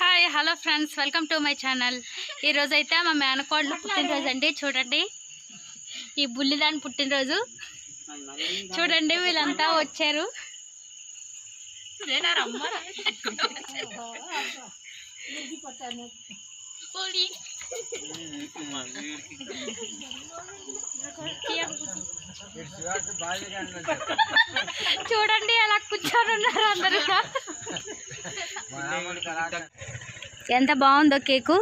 Hi hello friends welcome to my channel ఈరోజు అయితే మా మేనకోడలు పుట్టినరోజు అండి. చూడండి. ఈ బుల్లిదాని పుట్టినరోజు. చూడండి వీళ్ళంతా వచ్చారు. చూడండి అలా కూర్చొని ఉన్నారు అందరూ. ఎంత బాగుందో కేకు?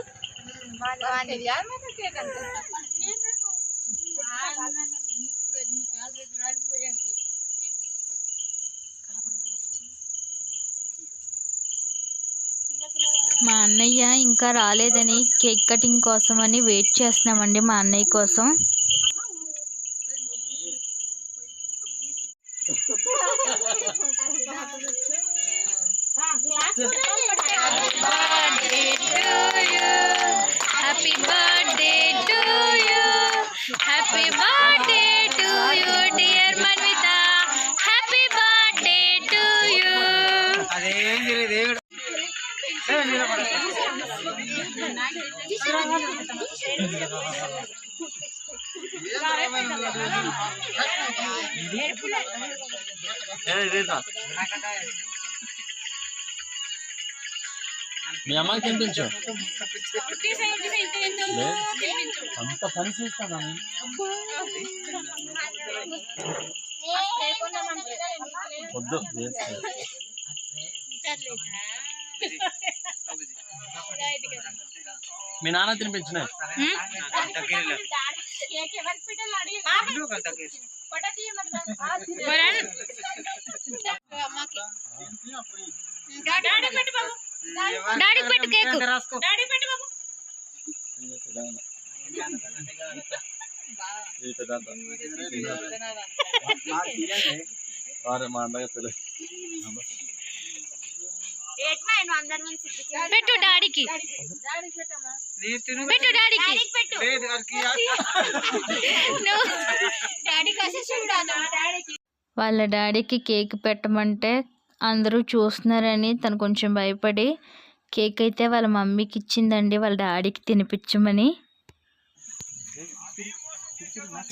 మా అన్నయ్య ఇంకా రాలేదని కేక్ కటింగ్ కోసం అని వెయిట్ చేస్తున్నామండి మా అన్నయ్య కోసం. Hey, Reza. మీ అమ్మాయికి తినిపించు అంత పని చేస్తాను వద్దు మీ నాన్న తినిపించిన? డాడీ పెట్టు కేకు. వారే మా అందగా తెలుసు పెట్టు డాడీకి. పెట్టు డాడీకి. వాళ్ళ డాడీకి కేక్ పెట్టమంటే అందరూ చూస్తున్నారని తను కొంచెం భయపడి కేక్ అయితే వాళ్ళ మమ్మీకి ఇచ్చిందండి వాళ్ళ డాడీకి తినిపించమని.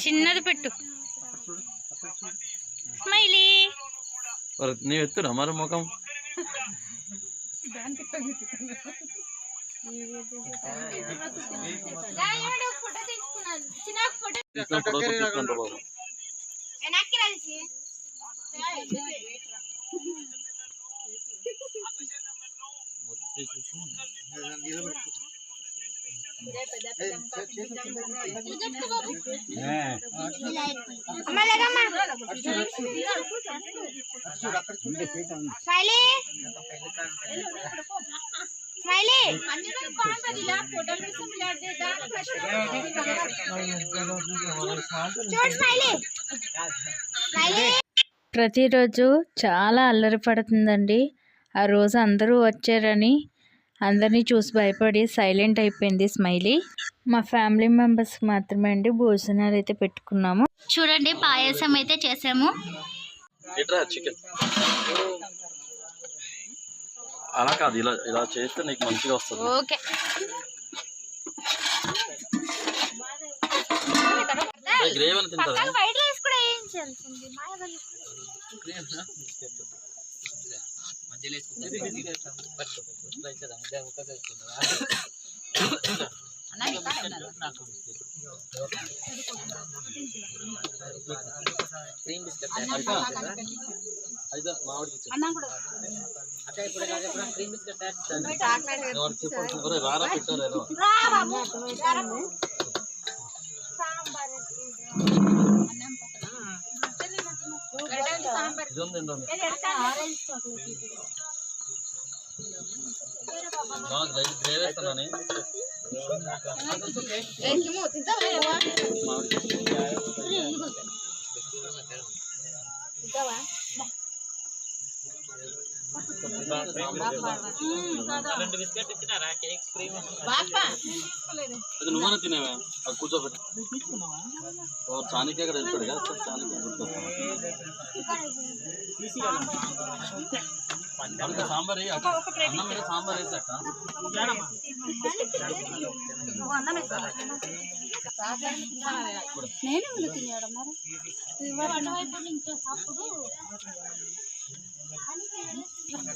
చిన్నది పెట్టు. స్మైలీ. మరి నీవు ఎత్తురా మరి ముఖం? తీసుకొని ప్రతిరోజు చాలా అల్లరి పడుతుందండి. ఆ రోజు అందరూ వచ్చారని అందరినీ చూసి భయపడి సైలెంట్ అయిపోయింది స్మైలీ. మా ఫ్యామిలీ మెంబర్స్కి మాత్రమే అండి భోజనాలు అయితే పెట్టుకున్నాము. చూడండి పాయసం అయితే చేసాము. అలా కాదు ఇలా ఇలా చేస్తే నీకు మంచిగా వస్తుంది. ఓకే. గ్రేవ్ అని తింటారా? వైట్ రైస్ కూడా వేయించాల్సింది అయితే మామిడికి ఇచ్చే. ఎవరు చెప్పండి ఒరేయ్, రారా పెట్టారు గ్రేవ్ వేస్తున్నాను అది నువ్వనే తినేవా? అది కూర్చోబెట్టి. చానికి అక్కడ వెళ్ళిపోయాడు కదా చానికి సాంబార్. అన్నం మీద సాంబార్ వేసి అక్క ఒక పని చేయి. ఆన్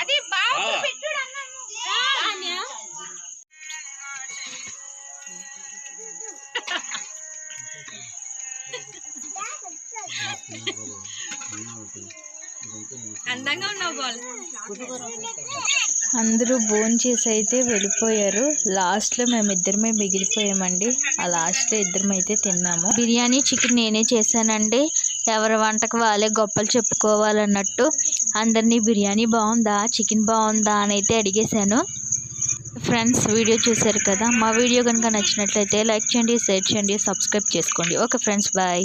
అది బాగా పెట్టుడు అన్నము అందంగా ఉన్నావు బాల్. అందరూ భోజనం చేసి అయితే వెళ్ళిపోయారు. లాస్ట్లో మేమిద్దరమే మిగిలిపోయామండి. ఆ లాస్ట్లో ఇద్దరం అయితే తిన్నాము. బిర్యానీ చికెన్ నేనే చేశానండి. ఎవరి వంటకు వాళ్ళే గొప్పలు చెప్పుకోవాలన్నట్టు అందరినీ బిర్యానీ బాగుందా చికెన్ బాగుందా అని అయితే అడిగేశాను. ఫ్రెండ్స్ వీడియో చూశారు కదా మా వీడియో కనుక నచ్చినట్లయితే లైక్ చేయండి షేర్ చేయండి సబ్స్క్రైబ్ చేసుకోండి. Okay friends bye